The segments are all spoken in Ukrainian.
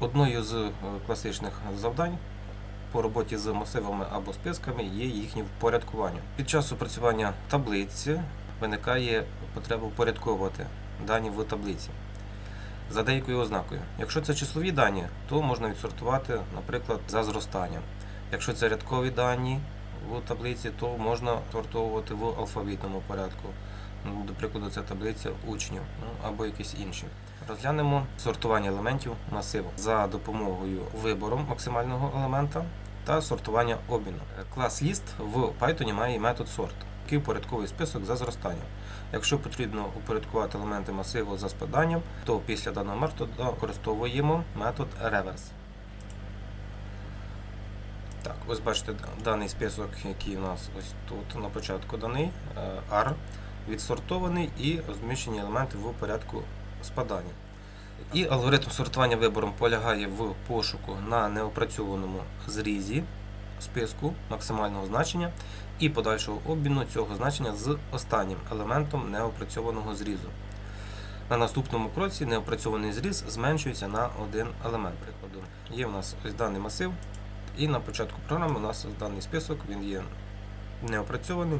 Одною з е, класичних завдань по роботі з масивами або списками є їхнє впорядкування. Під час опрацювання таблиці виникає потреба впорядковувати дані в таблиці за деякою ознакою. Якщо це числові дані, то можна відсортувати, наприклад, за зростанням. Якщо це рядкові дані в таблиці, то можна сортовувати в алфавітному порядку. Ну, До прикладу, це таблиця учнів ну, або якісь інші. Розглянемо сортування елементів масиву за допомогою вибору максимального елемента та сортування обміну. Клас list в Python має метод sort, який упорядковує список за зростанням. Якщо потрібно упорядкувати елементи масиву за спаданням, то після даного методу використовуємо метод reverse. Так, ось бачите даний список, який у нас ось тут на початку даний, е, R, відсортований і розміщені елементи в порядку спадання. І алгоритм сортування вибором полягає в пошуку на неопрацьованому зрізі списку максимального значення і подальшого обміну цього значення з останнім елементом неопрацьованого зрізу. На наступному кроці неопрацьований зріз зменшується на один елемент. Прикладу, є в нас ось даний масив, і на початку програми у нас даний список, він є неопрацьований,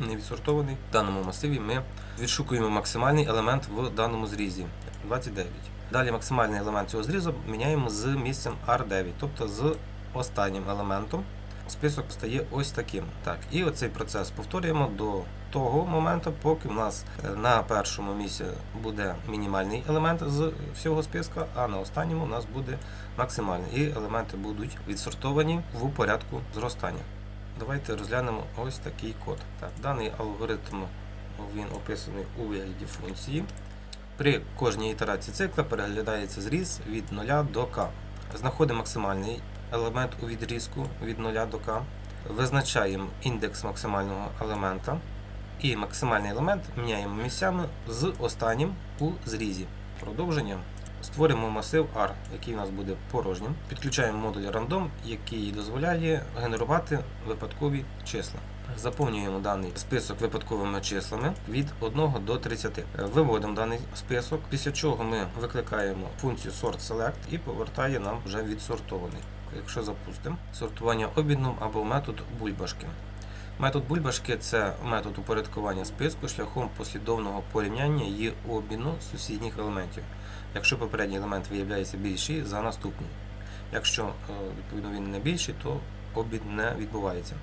не відсортований. В даному масиві ми відшукуємо максимальний елемент в даному зрізі 29. Далі максимальний елемент цього зрізу міняємо з місцем R9, тобто з останнім елементом. Список стає ось таким. Так, і оцей процес повторюємо до того моменту, поки у нас е, на першому місці буде мінімальний елемент з всього списка, а на останньому у нас буде максимальний. І елементи будуть відсортовані в порядку зростання. Давайте розглянемо ось такий код. Так, даний алгоритм він описаний у вигляді функції. При кожній ітерації цикла переглядається зріз від 0 до k. Знаходимо максимальний елемент у відрізку від 0 до k. Визначаємо індекс максимального елемента. І максимальний елемент міняємо місцями з останнім у зрізі. Продовження. Створимо масив R, який у нас буде порожнім. Підключаємо модуль random, який дозволяє генерувати випадкові числа. Заповнюємо даний список випадковими числами від 1 до 30. Виводимо даний список, після чого ми викликаємо функцію sort select і повертає нам вже відсортований. Якщо запустимо сортування обідном або метод бульбашки. Метод бульбашки це метод упорядкування списку шляхом послідовного порівняння і обміну сусідніх елементів. Якщо попередній елемент виявляється більший за наступний. Якщо е, відповідно він не більший, то обмін не відбувається.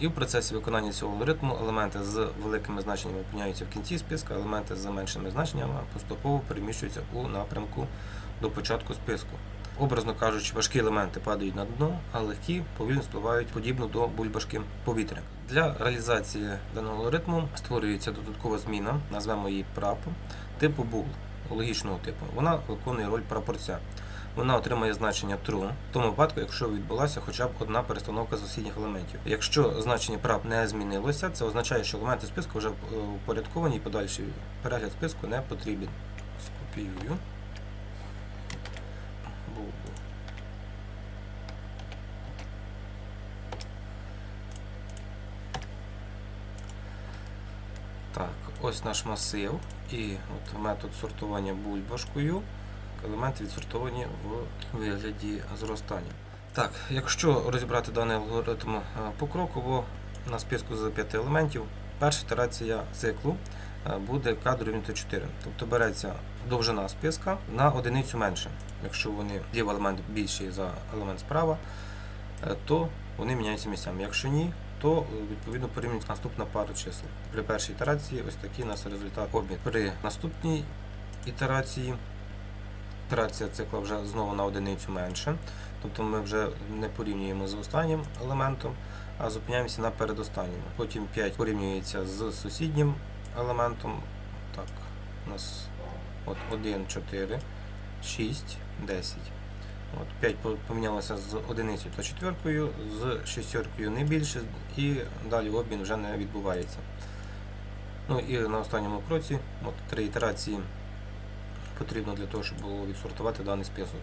І в процесі виконання цього алгоритму елементи з великими значеннями опиняються в кінці списка, елементи з меншими значеннями поступово переміщуються у напрямку до початку списку. Образно кажучи, важкі елементи падають на дно, а легкі повільно спливають подібно до бульбашки повітря. Для реалізації даного алгоритму створюється додаткова зміна, назвемо її прап, типу bool, логічного типу. Вона виконує роль прапорця. Вона отримає значення true в тому випадку, якщо відбулася хоча б одна перестановка сусідніх елементів. Якщо значення прап не змінилося, це означає, що елементи списку вже е, упорядковані і подальший перегляд списку не потрібен. Скопіюю. Bool. Так, ось наш масив і от метод сортування бульбашкою. Елементи відсортовані в вигляді зростання. Так, якщо розібрати даний алгоритм е, покроково на списку з 5 елементів, перша ітерація циклу е, буде k дорівнює 4. Тобто береться довжина списка на одиницю менше. Якщо вони лівий елемент більший за елемент справа, е, то вони міняються місцями. Якщо ні, то е, відповідно порівнюється наступна пара чисел. При першій ітерації ось такий у нас результат обмін. При наступній ітерації ітерація цикла вже знову на одиницю менше. Тобто ми вже не порівнюємо з останнім елементом, а зупиняємося на передостанньому. Потім 5 порівнюється з сусіднім елементом. Так, у нас от 1, 4, 6, 10. От 5 помінялося з одиницею та четвіркою, з шістеркою не більше, і далі обмін вже не відбувається. Ну і на останньому кроці, от три ітерації потрібно для того, щоб було відсортувати даний список.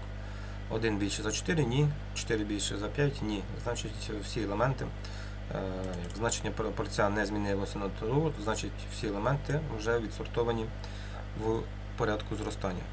Один більше за 4, ні, 4 більше за 5, ні. Значить, всі елементи, е, як значення пропорція не змінилося на тру, значить всі елементи вже відсортовані в порядку зростання.